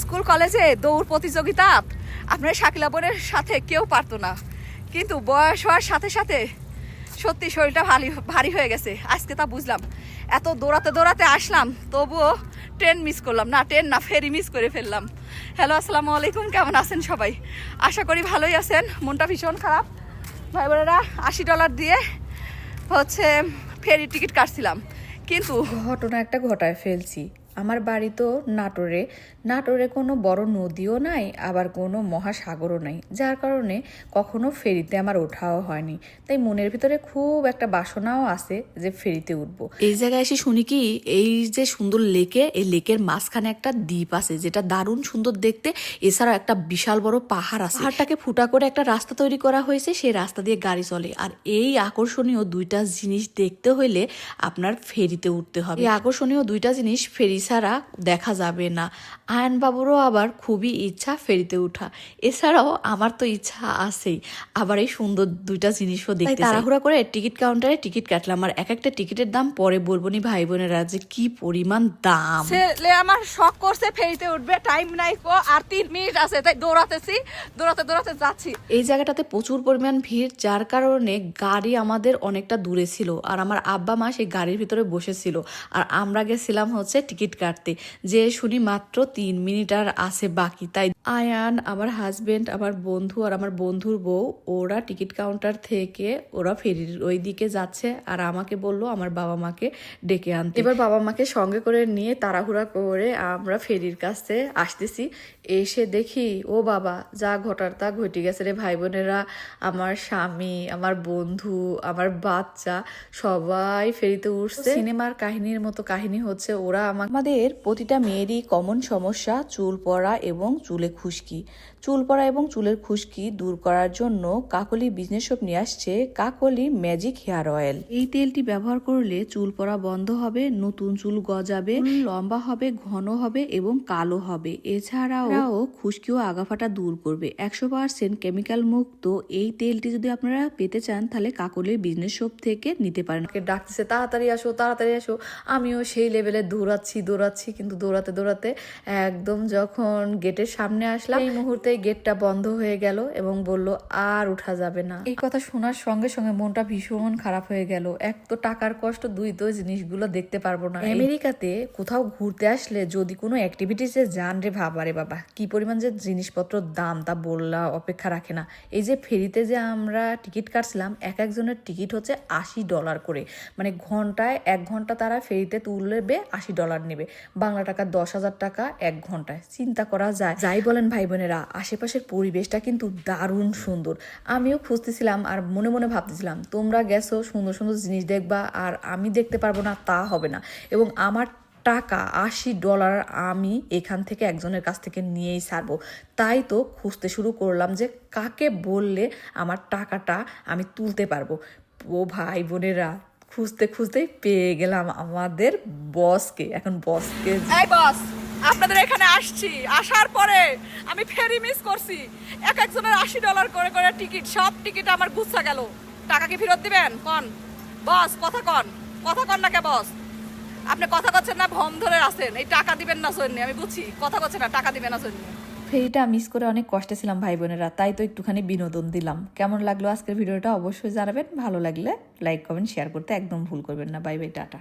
School, কলেজে দৌড় প্রতিযোগিতা আপনার শাকিলা বোনের সাথে কেউ পারতো না। কিন্তু বয়স হওয়ার সাথে সাথে সত্যি শরীরটা ভারী ভারী হয়ে গেছে। আজকে তা বুঝলাম। এত দৌড়াতে দৌড়াতে আসলাম, তবুও ট্রেন মিস করলাম। না ট্রেন না ফেরি মিস করে ফেললাম। হ্যালো আসসালামু আলাইকুম, কেমন আছেন সবাই? আশা করি ভালোই আছেন। মনটা ভীষণ খারাপ। ভাই বোনেরা, আশি ডলার দিয়ে হচ্ছে ফেরি টিকিট কাটছিলাম। কিন্তু ঘটনা একটা ঘটায়, ফেলছি। আমার বাড়ি তো নাটোরে। নাটোরে কোনো বড় নদীও নাই আবার কোনো মহাসাগরও নাই। যার কারণে কখনো ফেরিতে আমার ওঠাও হয়নি। তাই মনের ভিতরে খুব একটা বাসনাও আছে যে ফেরিতে উঠবো। এই জায়গায় এসে শুনি কি এই যে সুন্দর লেকে এই লেকের মাঝখানে একটা দ্বীপ আছে যেটা দারুণ সুন্দর দেখতে। এছাড়াও একটা বিশাল বড় পাহাড় আছে। পাহাড়টাকে ফুটা করে একটা রাস্তা তৈরি করা হয়েছে সেই রাস্তা দিয়ে গাড়ি চলে। আর এই আকর্ষণীয় দুইটা জিনিস দেখতে হইলে আপনার ফেরিতে উঠতে হবে। এই আকর্ষণীয় দুইটা জিনিস ফেরি ছাড়া দেখা যাবে না। আয়ন বাবুরও আবার খুবই ইচ্ছা ফেরিতে উঠা। এছাড়াও আমার তো ইচ্ছা আছেই। আবার এই সুন্দর দুইটা জিনিসও দেখতে চাই। তাড়াহুড়া করে টিকিট কাউন্টারে টিকিট কাটলাম। আর এক একটা টিকিটের দাম পরে বলব নি ভাই বোনেরা যে কি পরিমাণ দাম। ছেলে আমার শখ করছে ফেরিতে উঠবে টাইম নাই কো আর তিন মিনিট আছে তাই দৌড়াতেছি দৌড়াতে দৌড়াতে যাচ্ছি। এই জায়গাটাতে প্রচুর পরিমাণ ভিড় যার কারণে গাড়ি আমাদের অনেকটা দূরে ছিল। আর আমার আব্বা মা সেই গাড়ির ভিতরে বসেছিল। আর আমরা গেছিলাম হচ্ছে টিকিট কাটতে। যে শুনি মাত্র তিন মিনিট আর আছে বাকি। তাই আয়ান আমার হাজবেন্ড আমার বন্ধু আর আমার বন্ধুর বউ ওরা টিকিট কাউন্টার থেকে ওরা ফেরির ওই দিকে যাচ্ছে আর আমাকে বলল আমার বাবা মাকে ডেকে আনতে। এবার বাবা মাকে সঙ্গে করে নিয়ে তাড়াহুড়া করে আমরা ফেরির কাছে আসতেছি। এসে দেখি ও বাবা যা ঘটার তা ঘটে গেছে রে ভাই বোনেরা আমার স্বামী আমার বন্ধু আমার বাচ্চা সবাই ফেরিতে উঠছে। সিনেমার কাহিনীর মতো কাহিনী হচ্ছে ওরা আমা- আমাদের প্রতিটা মেয়েরই কমন সমস্যা চুল পড়া এবং চুলে খুশকি। চুল পড়া এবং চুলের খুশকি দূর করার জন্য কাকলি বিজনেস শপ নিয়ে আসছে কাকলি ম্যাজিক হেয়ার অয়েল এই তেলটি ব্যবহার করলে চুল পড়া বন্ধ হবে নতুন চুল গজাবে লম্বা হবে ঘন হবে এবং কালো হবে। এছাড়াও খুশকি ও আগাফাটা দূর করবে। একশো পার্সেন্ট কেমিক্যাল মুক্ত এই তেলটি যদি আপনারা পেতে চান তাহলে কাকলির বিজনেস শপ থেকে নিতে পারেন। ডাকতেছে তাড়াতাড়ি আসো তাড়াতাড়ি আসো। আমিও সেই লেভেলে দৌড়াচ্ছি দৌড়াচ্ছি কিন্তু দৌড়াতে দৌড়াতে একদম যখন গেটের সামনে আসলাম এই মুহূর্তে গেটটা বন্ধ হয়ে গেল এবং বলল আর উঠা যাবে না। এই কথা শোনার সঙ্গে সঙ্গে মনটা ভীষণ খারাপ হয়ে গেল। এক তো টাকার কষ্ট দুই তো জিনিসগুলো দেখতে পারব না। আমেরিকাতে কোথাও ঘুরতে আসলে যদি কোনো অ্যাক্টিভিটিসে যান রে ভাবারে বাবা কি পরিমাণ যে জিনিসপত্র দাম তা বললা অপেক্ষা রাখে না। এই যে ফেরিতে যে আমরা টিকিট কাটছিলাম এক একজনের টিকিট হচ্ছে আশি ডলার করে। মানে ঘন্টায় এক ঘণ্টা তারা ফেরিতে তুলবে আশি ডলার নেবে। বাংলা টাকা দশ হাজার টাকা এক ঘন্টায়। চিন্তা করা যায়। যাই বলেন ভাই বোনেরা আশেপাশের পরিবেশটা কিন্তু দারুণ সুন্দর। আমিও খুঁজতেছিলাম আর মনে মনে ভাবতেছিলাম, তোমরা গেছো, সুন্দর সুন্দর জিনিস দেখবা আর আমি দেখতে পারব না, তা হবে না। এবং আমার টাকা আশি ডলার আমি এখান থেকে একজনের কাছ থেকে নিয়েই ছাড়বো। তাই তো খুঁজতে শুরু করলাম যে কাকে বললে আমার টাকাটা আমি তুলতে পারব। ও ভাই বোনেরা খুঁজতে খুঁজতেই পেয়ে গেলাম আমাদের বসকে। এখন বসকে এই বস, আপনাদের এখানে আসছি। আসার পরে আমি ফেরি মিস করছি। এক একজনের আশি ডলার করে করে টিকিট সব টিকিট আমার গুচ্ছা গেল। টাকা কি ফেরত দিবেন? কন। বস, কথা কন। কথা কন না কে বস? আপনি কথা করছেন না ভম ধরে আছেন। এই টাকা দিবেন না জন্য আমি বুঝছি। কথা করছেন না, টাকা দিবেন না জন্য ফেরিটা মিস করে অনেক কষ্টে ছিলাম ভাই বোনেরা তাই তো একটুখানি বিনোদন দিলাম। কেমন লাগল আজকের ভিডিওটা অবশ্যই জানাবেন, ভালো লাগলে লাইক কমেন্ট শেয়ার করতে একদম ভুল করবেন না। Bye bye tata.